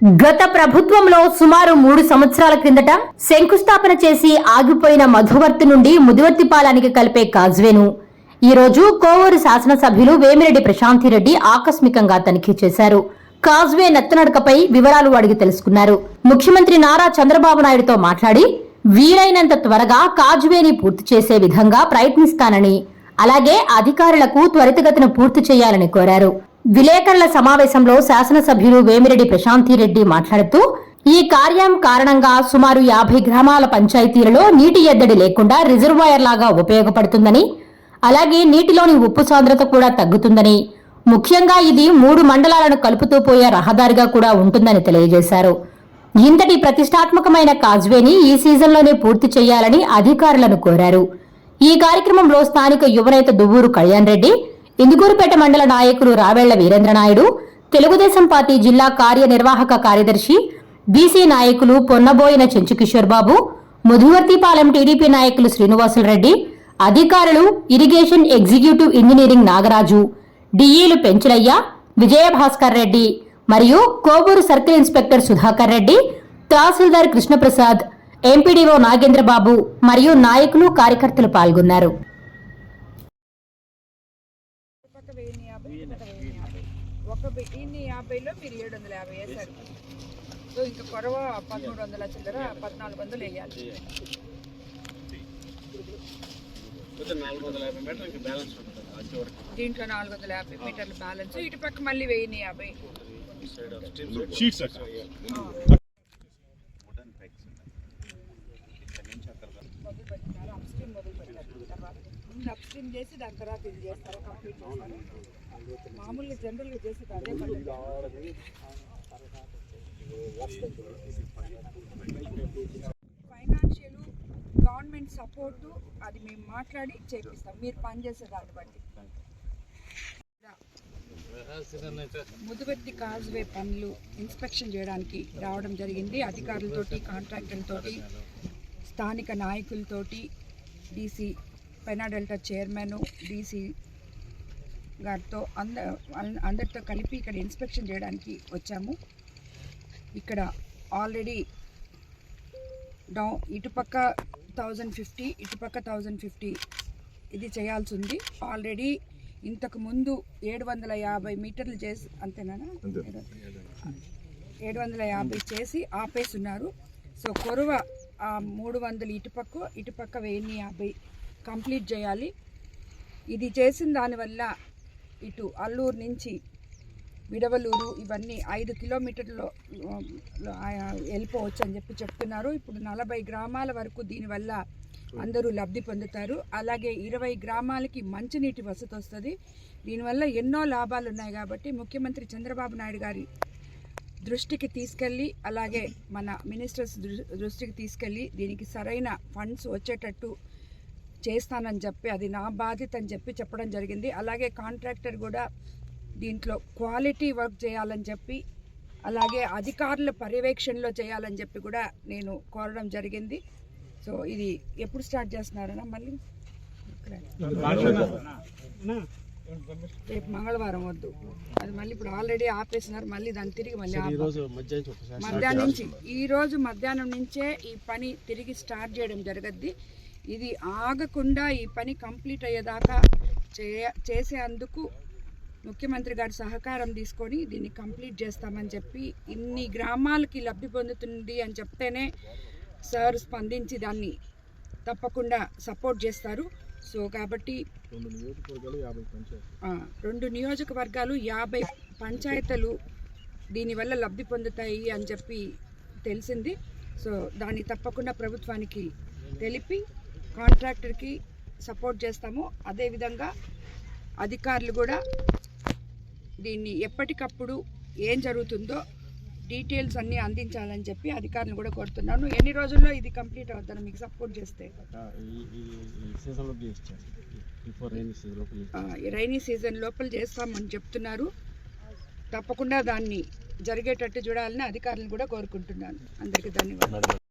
గత ప్రభుత్వంలో సుమారు మూడు సంవత్సరాల క్రిందట శంకుస్థాపన చేసి ఆగిపోయిన మధువర్తి నుండి ముదివర్తిపాలానికి కలిపే కాజ్వేను. ఈ రోజు కోవూరు శాసనసభ్యులు వేమిరెడ్డి ప్రశాంతిరెడ్డి ఆకస్మికంగా తనిఖీ చేశారు. కాజ్వే నత్తనడకపై వివరాలు అడిగి తెలుసుకున్నారు. ముఖ్యమంత్రి నారా చంద్రబాబు నాయుడుతో మాట్లాడి వీలైనంత త్వరగా కాజ్వేని పూర్తి చేసే విధంగా ప్రయత్నిస్తానని అలాగే అధికారులకు త్వరితగతిన పూర్తి చేయాలని కోరారు. విలేకరుల సమావేశంలో శాసనసభ్యులు వేమిరెడ్డి ప్రశాంతిరెడ్డి మాట్లాడుతూ ఈ కార్యం కారణంగా సుమారు యాభై గ్రామాల పంచాయతీలలో నీటి ఎద్దడి లేకుండా రిజర్వాయర్ లాగా ఉపయోగపడుతుందని అలాగే నీటిలోని ఉప్పు సాంద్రత కూడా తగ్గుతుందని ముఖ్యంగా ఇది మూడు మండలాలను కలుపుతూ పోయే రహదారిగా కూడా ఉంటుందని తెలియజేశారు. ఇంతటి ప్రతిష్టాత్మకమైన కాజ్వేని ఈ సీజన్లోనే పూర్తి చేయాలని అధికారులను కోరారు. ఈ కార్యక్రమంలో స్థానిక యువనేత దువ్వూరు కళ్యాణ్ రెడ్డి ఇందుకూరుపేట మండల నాయకులు రావెళ్ళ వీరేంద్రనాయుడు తెలుగుదేశం పార్టీ జిల్లా కార్యనిర్వాహక కార్యదర్శి బీసీ నాయకులు పొన్నబోయిన చెంచుకిషోర్ బాబు ముధువర్తిపాలెం టీడీపీ నాయకులు శ్రీనివాసులరెడ్డి అధికారులు ఇరిగేషన్ ఎగ్జిక్యూటివ్ ఇంజనీరింగ్ నాగరాజు డిఈలు పెంచులయ్య విజయభాస్కర్ రెడ్డి మరియు Kovur circle inspector Sudhakar Reddy tahsildar Krishna Prasad MPDO Nagendra Babu మరియు నాయకులు కార్యకర్తలు పాల్గొన్నారు. పక్క వెయ్యి యాభై ఇటు పక్క వెయ్యి యాభై. ఒక వె- ఇన్ని యాభైలో మీరు ఏడు వందల యాభై వేశారు. సో ఇంకా కొరవ పదమూడు వందల చిల్లర పద్నాలుగు వందలు వేయాలి దీంట్లో నాలుగు వందల యాభై మీటర్ల బ్యాలెన్స్ ఇటు పక్క మళ్ళీ వెయ్యి యాభై. మొదలు పెడతారు అప్ స్ట్రీమ్ మొదలు అప్ స్ట్రీమ్ చేసి దాని తర్వాత ఇది చేస్తారు కంప్లీట్ చేస్తారు. మామూలుగా జనరల్గా చేసి అదే ఫైనాన్షియల్ గవర్నమెంట్ సపోర్టు అది మేము మాట్లాడి చేపిస్తాం. మీరు పనిచేసే దాన్ని బట్టి. ముదుగత్తి కాజ్వే పనులు ఇన్స్పెక్షన్ చేయడానికి రావడం జరిగింది. అధికారులతోటి కాంట్రాక్టర్లతోటి స్థానిక నాయకులతోటి డీసీ పెనాడెల్టా చైర్మన్ డీసీ గారితో అంద అందరితో కలిపి ఇక్కడ ఇన్స్పెక్షన్ చేయడానికి వచ్చాము. ఇక్కడ ఆల్రెడీ డౌన్ ఇటుపక్క థౌజండ్ ఫిఫ్టీ ఇటుపక్క థౌజండ్ ఫిఫ్టీ ఇది చేయాల్సి ఉంది. ఆల్రెడీ ఇంతకు ముందు ఏడు వందల యాభై మీటర్లు చేసి అంతేనా? ఏడు వందల యాభై చేసి ఆపేస్తున్నారు సో కొరువ ఆ మూడు వందలు ఇటుపక్క ఇటుపక్క వెయ్యి యాభై కంప్లీట్ చేయాలి. ఇది చేసిన దానివల్ల ఇటు అల్లూరు నుంచి విడవలూరు ఇవన్నీ ఐదు కిలోమీటర్లు వెళ్ళిపోవచ్చు అని చెప్పి చెప్తున్నారు. ఇప్పుడు నలభై గ్రామాల వరకు దీనివల్ల అందరూ లబ్ధి పొందుతారు. అలాగే ఇరవై గ్రామాలకి మంచినీటి వసతి వస్తుంది. దీనివల్ల ఎన్నో లాభాలు ఉన్నాయి కాబట్టి ముఖ్యమంత్రి చంద్రబాబు నాయుడు గారి దృష్టికి తీసుకెళ్ళి అలాగే మన మినిస్టర్స్ దృష్టికి తీసుకెళ్ళి దీనికి సరైన ఫండ్స్ వచ్చేటట్టు చేస్తానని చెప్పి అది నా బాధ్యత అని చెప్పి చెప్పడం జరిగింది. అలాగే కాంట్రాక్టర్ కూడా దీంట్లో క్వాలిటీ వర్క్ చేయాలని చెప్పి అలాగే అధికారుల పర్యవేక్షణలో చేయాలని చెప్పి కూడా నేను కోరడం జరిగింది. సో ఇది ఎప్పుడు స్టార్ట్ చేస్తున్నారన్నా మళ్ళీ? రేపు మంగళవారం వద్దు. అది మళ్ళీ ఇప్పుడు ఆల్రెడీ ఆపేసినారు మళ్ళీ దాన్ని తిరిగి మళ్ళీ మధ్యాహ్నం నుంచి ఈ రోజు మధ్యాహ్నం నుంచే ఈ పని తిరిగి స్టార్ట్ చేయడం జరగద్ది. ఇది ఆగకుండా ఈ పని కంప్లీట్ అయ్యేదాకా చేసేందుకు ముఖ్యమంత్రి గారి సహకారం తీసుకొని దీన్ని కంప్లీట్ చేస్తామని చెప్పి ఇన్ని గ్రామాలకి లబ్ధి పొందుతుంది అని చెప్తేనే సార్ స్పందించి దాన్ని తప్పకుండా సపోర్ట్ చేస్తారు. సో కాబట్టి రెండు నియోజకవర్గాలు యాభై పంచాయతీలు. దీనివల్ల లబ్ధి పొందుతాయి అని చెప్పి తెలిసింది. సో దాన్ని తప్పకుండా ప్రభుత్వానికి తెలిపి కాంట్రాక్టర్కి సపోర్ట్ చేస్తాము. అదేవిధంగా అధికారులు కూడా దీన్ని ఎప్పటికప్పుడు ఏం జరుగుతుందో డీటెయిల్స్ అన్నీ అందించాలని చెప్పి అధికారులను కూడా కోరుతున్నాను. ఎన్ని రోజుల్లో ఇది కంప్లీట్ అవుతాను మీకు సపోర్ట్ చేస్తే. రైనీ సీజన్ లోపల చేస్తామని చెప్తున్నారు. తప్పకుండా దాన్ని జరిగేటట్టు చూడాలని అధికారులను కూడా కోరుకుంటున్నాను. అందరికీ ధన్యవాదాలు.